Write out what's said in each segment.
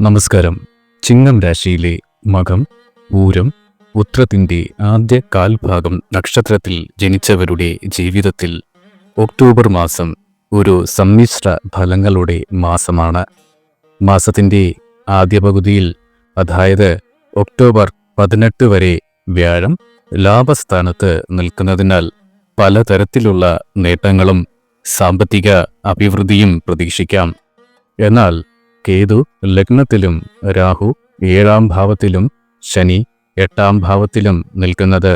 നമസ്കാരം. ചിങ്ങം രാശിയിലെ മകം പൂരം ഉത്രത്തിന്റെ ആദ്യ കാൽഭാഗം നക്ഷത്രത്തിൽ ജനിച്ചവരുടെ ജീവിതത്തിൽ ഒക്ടോബർ മാസം ഒരു സമ്മിശ്ര ഫലങ്ങളുടെ മാസമാണ്. മാസത്തിന്റെ ആദ്യ പകുതിയിൽ അതായത് ഒക്ടോബർ പതിനെട്ട് വരെ വ്യാഴം ലാഭസ്ഥാനത്ത് നിൽക്കുന്നതിനാൽ പലതരത്തിലുള്ള നേട്ടങ്ങളും സാമ്പത്തിക അഭിവൃദ്ധിയും പ്രതീക്ഷിക്കാം. എന്നാൽ കേതു ലഗ്നത്തിലും രാഹു ഏഴാം ഭാവത്തിലും ശനി എട്ടാം ഭാവത്തിലും നിൽക്കുന്നത്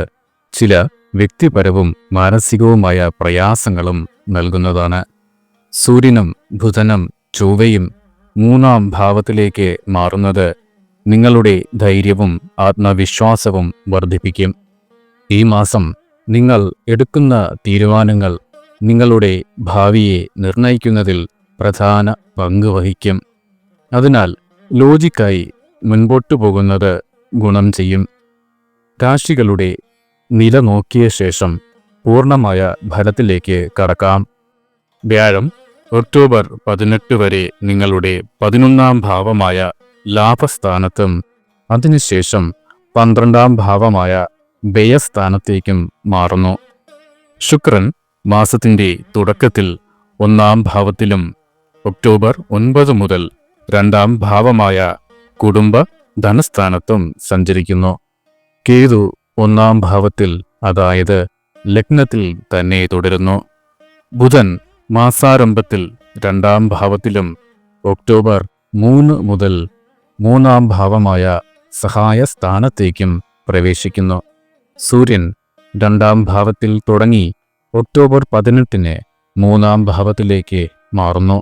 ചില വ്യക്തിപരവും മാനസികവുമായ പ്രയാസങ്ങളും നൽകുന്നതാണ്. സൂര്യനും ബുധനും ചൊവ്വയും മൂന്നാം ഭാവത്തിലേക്ക് മാറുന്നത് നിങ്ങളുടെ ധൈര്യവും ആത്മവിശ്വാസവും വർദ്ധിപ്പിക്കും. ഈ മാസം നിങ്ങൾ എടുക്കുന്ന തീരുമാനങ്ങൾ നിങ്ങളുടെ ഭാവിയെ നിർണയിക്കുന്നതിൽ പ്രധാന പങ്ക് വഹിക്കും. അതിനാൽ ലോജിക്കായി മുൻപോട്ടു പോകുന്നത് ഗുണം ചെയ്യും. രാശികളുടെ നില നോക്കിയ ശേഷം പൂർണമായ ഫലത്തിലേക്ക് കടക്കാം. വ്യാഴം ഒക്ടോബർ പതിനെട്ട് വരെ നിങ്ങളുടെ പതിനൊന്നാം ഭാവമായ ലാഭസ്ഥാനത്തും അതിനുശേഷം പന്ത്രണ്ടാം ഭാവമായ വ്യയസ്ഥാനത്തേക്കും മാറുന്നു. ശുക്രൻ മാസത്തിന്റെ തുടക്കത്തിൽ ഒന്നാം ഭാവത്തിലും ഒക്ടോബർ ഒൻപത് മുതൽ രണ്ടാം ഭാവമായ കുടുംബ ധനസ്ഥാനത്തും സഞ്ചരിക്കുന്നു. കേതു ഒന്നാം ഭാവത്തിൽ അതായത് ലഗ്നത്തിൽ തന്നെ തുടരുന്നു. ബുധൻ മാസാരംഭത്തിൽ രണ്ടാം ഭാവത്തിലും ഒക്ടോബർ മൂന്ന് മുതൽ മൂന്നാം ഭാവമായ സഹായ സ്ഥാനത്തേക്കും പ്രവേശിക്കുന്നു. സൂര്യൻ രണ്ടാം ഭാവത്തിൽ തുടങ്ങി ഒക്ടോബർ പതിനെട്ടിന് മൂന്നാം ഭാവത്തിലേക്ക് മാറുന്നു.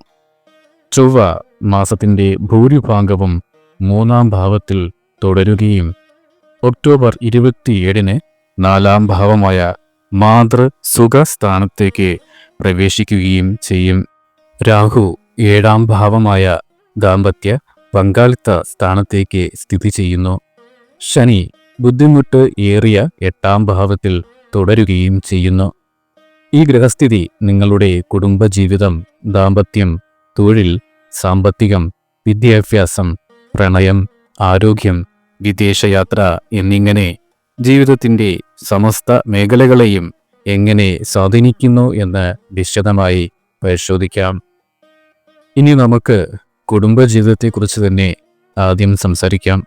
ചൊവ്വ മാസത്തിന്റെ ഭൂരിഭാഗവും മൂന്നാം ഭാവത്തിൽ തുടരുകയും ഒക്ടോബർ ഇരുപത്തിയേഴിന് നാലാം ഭാവമായ മാതൃ സുഖസ്ഥാനത്തേക്ക് പ്രവേശിക്കുകയും ചെയ്യും. രാഹു ഏഴാം ഭാവമായ ദാമ്പത്യ പങ്കാളിത്ത സ്ഥാനത്തേക്ക് സ്ഥിതി ചെയ്യുന്നു. ശനി ബുദ്ധിമുട്ട് ഏറിയ എട്ടാം ഭാവത്തിൽ തുടരുകയും ചെയ്യുന്നു. ഈ ഗ്രഹസ്ഥിതി നിങ്ങളുടെ കുടുംബജീവിതം ദാമ്പത്യം തൊഴിൽ സാമ്പത്തികം വിദ്യാഭ്യാസം പ്രണയം ആരോഗ്യം വിദേശയാത്ര എന്നിങ്ങനെ ജീവിതത്തിന്റെ സമസ്ത മേഖലകളെയും എങ്ങനെ സ്വാധീനിക്കുന്നു എന്ന് വിശദമായി പരിശോധിക്കാം. ഇനി നമുക്ക് കുടുംബജീവിതത്തെക്കുറിച്ച് തന്നെ ആദ്യം സംസാരിക്കാം.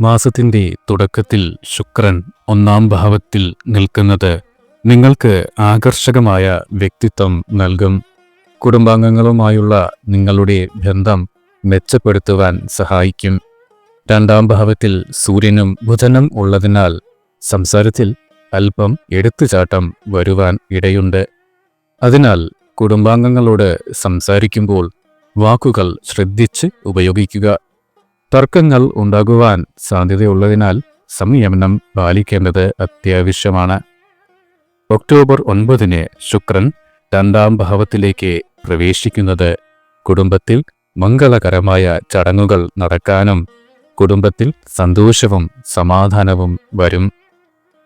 മാസത്തിന്റെ തുടക്കത്തിൽ ശുക്രൻ ഒന്നാം ഭാവത്തിൽ നിൽക്കുന്നത് നിങ്ങൾക്ക് ആകർഷകമായ വ്യക്തിത്വം നൽകും. കുടുംബാംഗങ്ങളുമായുള്ള നിങ്ങളുടെ ബന്ധം മെച്ചപ്പെടുത്തുവാൻ സഹായിക്കും. രണ്ടാം ഭാവത്തിൽ സൂര്യനും ബുധനും ഉള്ളതിനാൽ സംസാരത്തിൽ അല്പം എടുത്തുചാട്ടം വരുവാൻ ഇടയുണ്ട്. അതിനാൽ കുടുംബാംഗങ്ങളോട് സംസാരിക്കുമ്പോൾ വാക്കുകൾ ശ്രദ്ധിച്ച് ഉപയോഗിക്കുക. തർക്കങ്ങൾ ഉണ്ടാകുവാൻ സാധ്യതയുള്ളതിനാൽ സംയമനം പാലിക്കേണ്ടത് അത്യാവശ്യമാണ്. ഒക്ടോബർ ഒൻപതിന് ശുക്രൻ രണ്ടാം ഭാവത്തിലേക്ക് പ്രവേശിക്കുന്നത് കുടുംബത്തിൽ മംഗളകരമായ ചടങ്ങുകൾ നടക്കാനും കുടുംബത്തിൽ സന്തോഷവും സമാധാനവും വരും.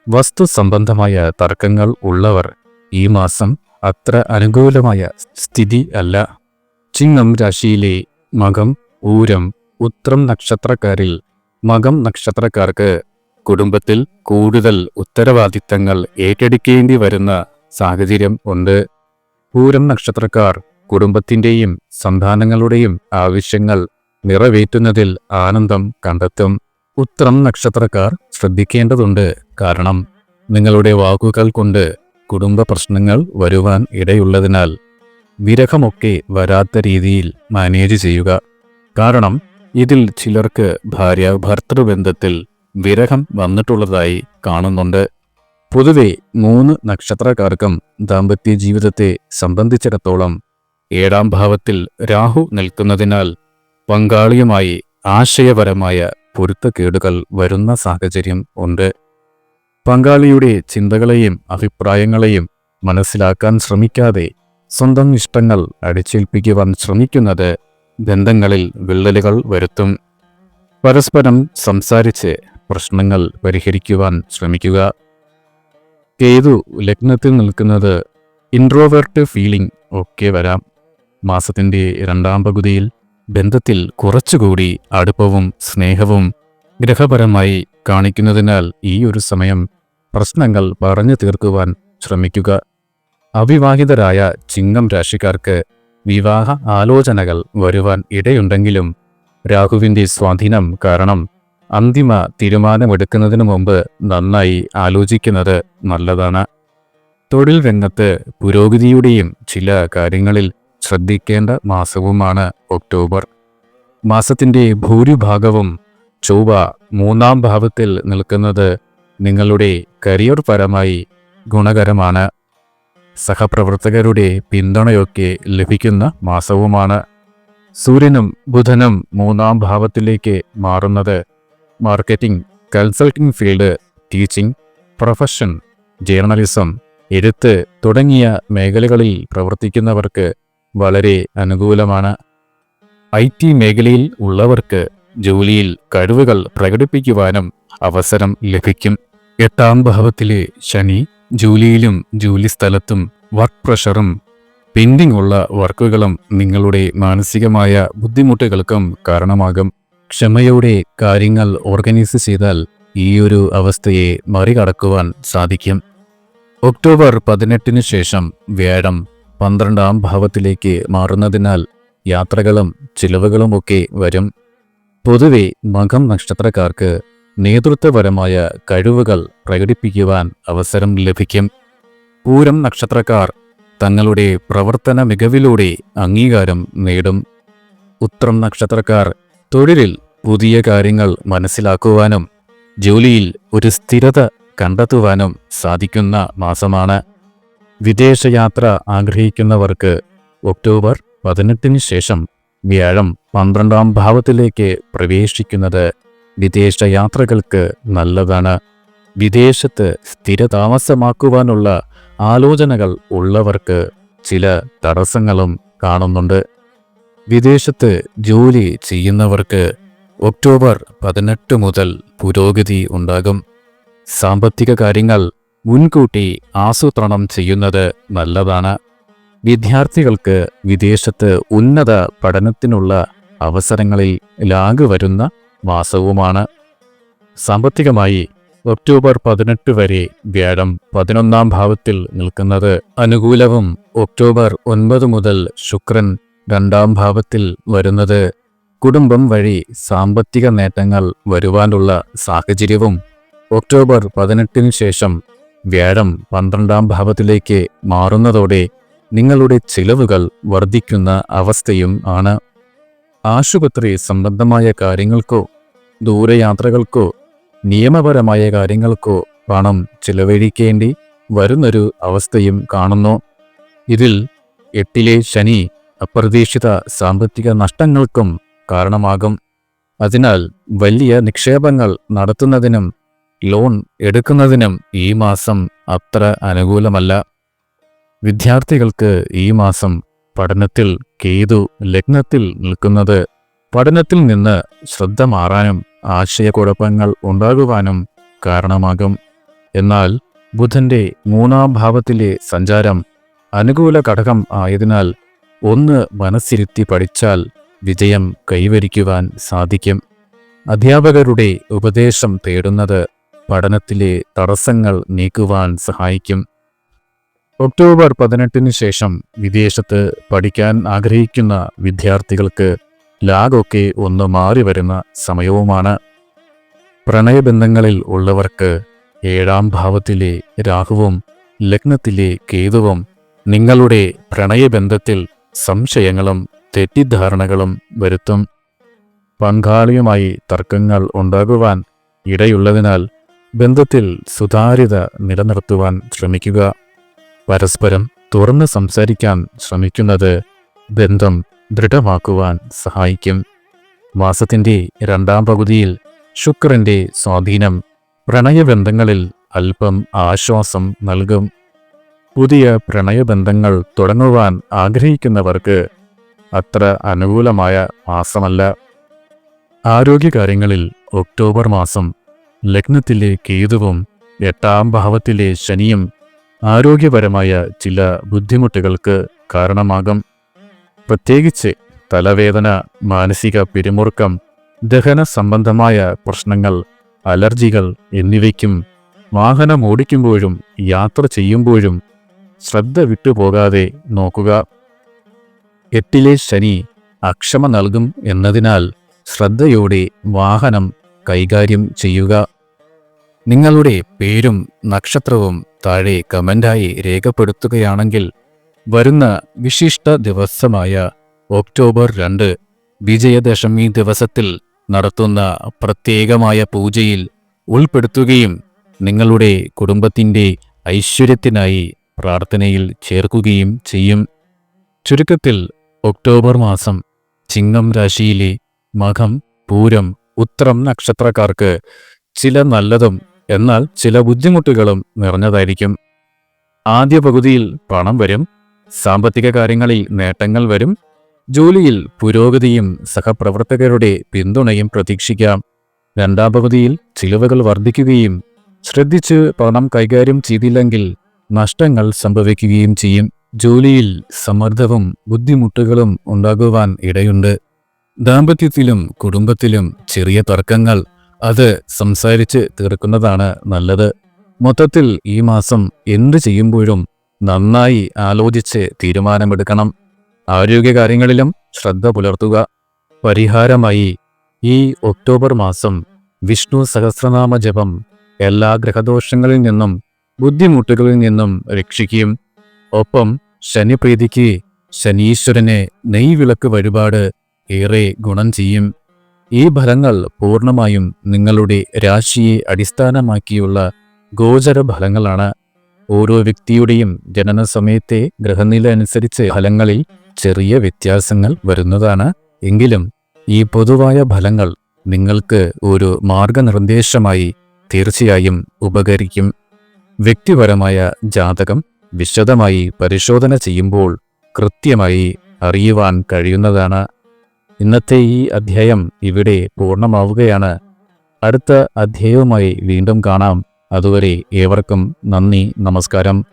വസ്തു സംബന്ധമായ തർക്കങ്ങൾ ഉള്ളവർ ഈ മാസം അത്ര അനുകൂലമായ സ്ഥിതി അല്ല. ചിങ്ങം രാശിയിലെ മകം ഊരം ഉത്രം നക്ഷത്രക്കാരിൽ മകം നക്ഷത്രക്കാർക്ക് കുടുംബത്തിൽ കൂടുതൽ ഉത്തരവാദിത്തങ്ങൾ ഏറ്റെടുക്കേണ്ടി വരുന്ന സാഹചര്യം ഉണ്ട്. പൂരം നക്ഷത്രക്കാർ കുടുംബത്തിന്റെയും സന്താനങ്ങളുടെയും ആവശ്യങ്ങൾ നിറവേറ്റുന്നതിൽ ആനന്ദം കണ്ടെത്തും. ഉത്രം നക്ഷത്രക്കാർ ശ്രദ്ധിക്കേണ്ടതുണ്ട്. കാരണം നിങ്ങളുടെ വാക്കുകൾ കൊണ്ട് കുടുംബ പ്രശ്നങ്ങൾ വരുവാൻ ഇടയുള്ളതിനാൽ വിരഹമൊക്കെ വരാത്ത രീതിയിൽ മാനേജ് ചെയ്യുക. കാരണം ഇതിൽ ചിലർക്ക് ഭാര്യ ഭർത്തൃബന്ധത്തിൽ വിരഹം വന്നിട്ടുള്ളതായി കാണുന്നുണ്ട്. പൊതുവെ മൂന്ന് നക്ഷത്രക്കാർക്കും ദാമ്പത്യ ജീവിതത്തെ സംബന്ധിച്ചിടത്തോളം ഏഴാം ഭാവത്തിൽ രാഹു നിൽക്കുന്നതിനാൽ പങ്കാളിയുമായി ആശയപരമായ പൊരുത്തക്കേടുകൾ വരുന്ന സാഹചര്യം ഉണ്ട്. പങ്കാളിയുടെ ചിന്തകളെയും അഭിപ്രായങ്ങളെയും മനസ്സിലാക്കാൻ ശ്രമിക്കാതെ സ്വന്തം ഇഷ്ടങ്ങൾ അടിച്ചേൽപ്പിക്കുവാൻ ശ്രമിക്കുന്നത് ബന്ധങ്ങളിൽ വിള്ളലുകൾ വരുത്തും. പരസ്പരം സംസാരിച്ച് പ്രശ്നങ്ങൾ പരിഹരിക്കുവാൻ ശ്രമിക്കുക. കേതു ലഗ്നത്തിൽ നിൽക്കുന്നത് ഇൻട്രോവേർട്ട് ഫീലിംഗ് ഒക്കെ വരാം. മാസത്തിന്റെ രണ്ടാം പകുതിയിൽ ബന്ധത്തിൽ കുറച്ചുകൂടി അടുപ്പവും സ്നേഹവും ഗ്രഹപരമായി കാണിക്കുന്നതിനാൽ ഈ ഒരു സമയം പ്രശ്നങ്ങൾ പറഞ്ഞു തീർക്കുവാൻ ശ്രമിക്കുക. അവിവാഹിതരായ ചിങ്ങം രാശിക്കാർക്ക് വിവാഹ ആലോചനകൾ വരുവാൻ ഇടയുണ്ടെങ്കിലും രാഹുവിന്റെ സ്വാധീനം കാരണം അന്തിമ തീരുമാനമെടുക്കുന്നതിന് മുമ്പ് നന്നായി ആലോചിക്കുന്നത് നല്ലതാണ്. തൊഴിൽ രംഗത്ത് പുരോഗതിയുടെയും ചില കാര്യങ്ങളിൽ ശ്രദ്ധിക്കേണ്ട മാസവുമാണ് ഒക്ടോബർ. മാസത്തിന്റെ ഭൂരിഭാഗവും ചൊവ്വ മൂന്നാം ഭാവത്തിൽ നിൽക്കുന്നത് നിങ്ങളുടെ കരിയർ പരമായി ഗുണകരമാണ്. സഹപ്രവർത്തകരുടെ പിന്തുണയൊക്കെ ലഭിക്കുന്ന മാസവുമാണ്. സൂര്യനും ബുധനും മൂന്നാം ഭാവത്തിലേക്ക് മാറുന്നത് marketing consulting field teaching profession journalism എഴുത്ത് തുടങ്ങിയ മേഖലകളിൽ പ്രവർത്തിക്കുന്നവർക്ക് വളരെ അനുകൂലമാണ്. ഐ ടി മേഖലയിൽ ഉള്ളവർക്ക് ജോലിയിൽ കഴിവുകൾ പ്രകടിപ്പിക്കുവാനും അവസരം ലഭിക്കും. എട്ടാം ഭാവത്തിലെ ശനി ജോലിയിലും ജോലിസ്ഥലത്തും വർക്ക് പ്രഷറും പെൻഡിംഗ് ഉള്ള വർക്കുകളും നിങ്ങളുടെ മാനസികമായ ബുദ്ധിമുട്ടുകൾക്കും കാരണമാകും. ക്ഷമയോടെ കാര്യങ്ങൾ ഓർഗനൈസ് ചെയ്താൽ ഈ ഒരു അവസ്ഥയെ മറികടക്കുവാൻ സാധിക്കും. ഒക്ടോബർ പതിനെട്ടിന് ശേഷം വ്യാഴം പന്ത്രണ്ടാം ഭാവത്തിലേക്ക് മാറുന്നതിനാൽ യാത്രകളും ചിലവുകളുമൊക്കെ വരും. പൊതുവെ മകം നക്ഷത്രക്കാർക്ക് നേതൃത്വപരമായ കഴിവുകൾ പ്രകടിപ്പിക്കുവാൻ അവസരം ലഭിക്കും. പൂരം നക്ഷത്രക്കാർ തങ്ങളുടെ പ്രവർത്തന മികവിലൂടെ അംഗീകാരം നേടും. ഉത്രം നക്ഷത്രക്കാർ തൊഴിലിൽ പുതിയ കാര്യങ്ങൾ മനസ്സിലാക്കുവാനും ജോലിയിൽ ഒരു സ്ഥിരത കണ്ടെത്തുവാനും സാധിക്കുന്ന മാസമാണ്. വിദേശയാത്ര ആഗ്രഹിക്കുന്നവർക്ക് ഒക്ടോബർ പതിനെട്ടിന് ശേഷം വ്യാഴം പന്ത്രണ്ടാം ഭാവത്തിലേക്ക് പ്രവേശിക്കുന്നത് വിദേശയാത്രകൾക്ക് നല്ലതാണ്. വിദേശത്ത് സ്ഥിരതാമസമാക്കുവാനുള്ള ആലോചനകൾ ഉള്ളവർക്ക് ചില തടസ്സങ്ങളും കാണുന്നുണ്ട്. വിദേശത്ത് ജോലി ചെയ്യുന്നവർക്ക് ഒക്ടോബർ പതിനെട്ട് മുതൽ പുരോഗതി ഉണ്ടാകും. സാമ്പത്തിക കാര്യങ്ങൾ മുൻകൂട്ടി ആസൂത്രണം ചെയ്യുന്നത് നല്ലതാണ്. വിദ്യാർത്ഥികൾക്ക് വിദേശത്ത് ഉന്നത പഠനത്തിനുള്ള അവസരങ്ങളിൽ ലാഗ് വരുന്ന മാസവുമാണ്. സാമ്പത്തികമായി ഒക്ടോബർ പതിനെട്ട് വരെ വ്യാഴം പതിനൊന്നാം ഭാവത്തിൽ നിൽക്കുന്നത് അനുകൂലവും ഒക്ടോബർ ഒൻപത് മുതൽ ശുക്രൻ രണ്ടാം ഭാവത്തിൽ വരുന്നത് കുടുംബം വഴി സാമ്പത്തിക നേട്ടങ്ങൾ വരുവാനുള്ള സാഹചര്യവും ഒക്ടോബർ പതിനെട്ടിന് ശേഷം വ്യാഴം പന്ത്രണ്ടാം ഭാവത്തിലേക്ക് മാറുന്നതോടെ നിങ്ങളുടെ ചിലവുകൾ വർദ്ധിക്കുന്ന അവസ്ഥയും ആണ്. ആശുപത്രി സംബന്ധമായ കാര്യങ്ങൾക്കോ ദൂരയാത്രകൾക്കോ നിയമപരമായ കാര്യങ്ങൾക്കോ പണം ചിലവഴിക്കേണ്ടി വരുന്നൊരു അവസ്ഥയും കാണുന്നു. ഇതിൽ എട്ടിലെ ശനി അപ്രതീക്ഷിത സാമ്പത്തിക നഷ്ടങ്ങൾക്കും കാരണമാകും. അതിനാൽ വലിയ നിക്ഷേപങ്ങൾ നടത്തുന്നതിനും ലോൺ എടുക്കുന്നതിനും ഈ മാസം അത്ര അനുകൂലമല്ല. വിദ്യാർത്ഥികൾക്ക് ഈ മാസം പഠനത്തിൽ കേതു ലഗ്നത്തിൽ നിൽക്കുന്നത് പഠനത്തിൽ നിന്ന് ശ്രദ്ധ മാറാനും ആശയക്കുഴപ്പങ്ങൾ ഉണ്ടാകുവാനും കാരണമാകും. എന്നാൽ ബുധന്റെ മൂന്നാം ഭാവത്തിലെ സഞ്ചാരം അനുകൂല ഘടകം ആയതിനാൽ ഒന്ന് മനസ്സിരുത്തി പഠിച്ചാൽ വിജയം കൈവരിക്കുവാൻ സാധിക്കും. അധ്യാപകരുടെ ഉപദേശം തേടുന്നത് പഠനത്തിലെ തടസ്സങ്ങൾ നീക്കുവാൻ സഹായിക്കും. ഒക്ടോബർ പതിനെട്ടിന് ശേഷം വിദേശത്ത് പഠിക്കാൻ ആഗ്രഹിക്കുന്ന വിദ്യാർത്ഥികൾക്ക് ലാഗൊക്കെ ഒന്ന് മാറി വരുന്ന സമയവുമാണ്. പ്രണയബന്ധങ്ങളിൽ ഉള്ളവർക്ക് ഏഴാം ഭാവത്തിലെ രാഹുവും ലഗ്നത്തിലെ കേതുവും നിങ്ങളുടെ പ്രണയബന്ധത്തിൽ സംശയങ്ങളും തെറ്റിദ്ധാരണകളും വരുത്തും. പങ്കാളിയുമായി തർക്കങ്ങൾ ഉണ്ടാകുവാൻ ഇടയുള്ളതിനാൽ ബന്ധത്തിൽ സുതാര്യത നിലനിർത്തുവാൻ ശ്രമിക്കുക. പരസ്പരം തുറന്ന് സംസാരിക്കാൻ ശ്രമിക്കുന്നത് ബന്ധം ദൃഢമാക്കുവാൻ സഹായിക്കും. മാസത്തിന്റെ രണ്ടാം പകുതിയിൽ ശുക്രന്റെ സ്വാധീനം പ്രണയബന്ധങ്ങളിൽ അല്പം ആശ്വാസം നൽകും. പുതിയ പ്രണയബന്ധങ്ങൾ തുടങ്ങുവാൻ ആഗ്രഹിക്കുന്നവർക്ക് അത്ര അനുകൂലമായ മാസമല്ല. ആരോഗ്യകാര്യങ്ങളിൽ ഒക്ടോബർ മാസം ലഗ്നത്തിലെ കേതുവും എട്ടാം ഭാവത്തിലെ ശനിയും ആരോഗ്യപരമായ ചില ബുദ്ധിമുട്ടുകൾക്ക് കാരണമാകും. പ്രത്യേകിച്ച് തലവേദന മാനസിക പിരിമുറുക്കം ദഹന സംബന്ധമായ പ്രശ്നങ്ങൾ അലർജികൾ എന്നിവയ്ക്കും വാഹനം ഓടിക്കുമ്പോഴും യാത്ര ചെയ്യുമ്പോഴും ശ്രദ്ധ വിട്ടുപോകാതെ നോക്കുക. എട്ടിലെ ശനി അക്ഷമ നൽകും എന്നതിനാൽ ശ്രദ്ധയോടെ വാഹനം കൈകാര്യം ചെയ്യുക. നിങ്ങളുടെ പേരും നക്ഷത്രവും താഴെ കമന്റായി രേഖപ്പെടുത്തുകയാണെങ്കിൽ വരുന്ന വിശിഷ്ട ദിവസമായ ഒക്ടോബർ രണ്ട് വിജയദശമി ദിവസത്തിൽ നടത്തുന്ന പ്രത്യേകമായ പൂജയിൽ ഉൾപ്പെടുത്തുകയും നിങ്ങളുടെ കുടുംബത്തിന്റെ ഐശ്വര്യത്തിനായി പ്രാർത്ഥനയിൽ ചേർക്കുകയും ചെയ്യും. ചുരുക്കത്തിൽ ഒക്ടോബർ മാസം ചിങ്ങം രാശിയിലെ മഖം പൂരം ഉത്രം നക്ഷത്രക്കാർക്ക് ചില നല്ലതും എന്നാൽ ചില ബുദ്ധിമുട്ടുകളും നിറഞ്ഞതായിരിക്കും. ആദ്യ പകുതിയിൽ പണം വരും സാമ്പത്തിക കാര്യങ്ങളിൽ നേട്ടങ്ങൾ വരും ജോലിയിൽ പുരോഗതിയും സഹപ്രവർത്തകരുടെ പിന്തുണയും പ്രതീക്ഷിക്കാം. രണ്ടാം പകുതിയിൽ ചിലവുകൾ വർദ്ധിക്കുകയും ശ്രദ്ധിച്ച് പണം കൈകാര്യം ചെയ്തില്ലെങ്കിൽ നഷ്ടങ്ങൾ സംഭവിക്കുകയും ചെയ്യും. ജോലിയിൽ സമ്മർദ്ദവും ബുദ്ധിമുട്ടുകളും ഉണ്ടാകുവാൻ ഇടയുണ്ട്. ദാമ്പത്യത്തിലും കുടുംബത്തിലും ചെറിയ തർക്കങ്ങൾ അത് സംസാരിച്ച് തീർക്കുന്നതാണ് നല്ലത്. മൊത്തത്തിൽ ഈ മാസം എന്തു ചെയ്യുമ്പോഴും നന്നായി ആലോചിച്ച് തീരുമാനമെടുക്കണം. ആരോഗ്യകാര്യങ്ങളിലും ശ്രദ്ധ പുലർത്തുക. പരിഹാരമായി ഈ ഒക്ടോബർ മാസം വിഷ്ണു സഹസ്രനാമ ജപം എല്ലാ ഗ്രഹദോഷങ്ങളിൽ നിന്നും ബുദ്ധിമുട്ടുകളിൽ നിന്നും രക്ഷിക്കും ഒപ്പം ശനിപ്രീതിക്ക് ശനീശ്വരനെ നെയ്വിളക്ക് വഴിപാട് ഏറെ ഗുണം ചെയ്യും. ഈ ഫലങ്ങൾ പൂർണമായും നിങ്ങളുടെ രാശിയെ അടിസ്ഥാനമാക്കിയുള്ള ഗോചര ഫലങ്ങളാണ് ഓരോ വ്യക്തിയുടെയും ജനന സമയത്തെ ഗ്രഹനില അനുസരിച്ച് ഫലങ്ങളിൽ ചെറിയ വ്യത്യാസങ്ങൾ വരുന്നതാണ്. എങ്കിലും ഈ പൊതുവായ ഫലങ്ങൾ നിങ്ങൾക്ക് ഒരു മാർഗനിർദ്ദേശമായി തീർച്ചയായും ഉപകരിക്കും. വ്യക്തിപരമായ ജാതകം വിശദമായി പരിശോധന ചെയ്യുമ്പോൾ കൃത്യമായി അറിയുവാൻ കഴിയുന്നതാണ്. ഇന്നത്തെ ഈ അധ്യായം ഇവിടെ പൂർണമാവുകയാണ്. അടുത്ത അധ്യായവുമായി വീണ്ടും കാണാം. അതുവരെ ഏവർക്കും നന്ദി നമസ്കാരം.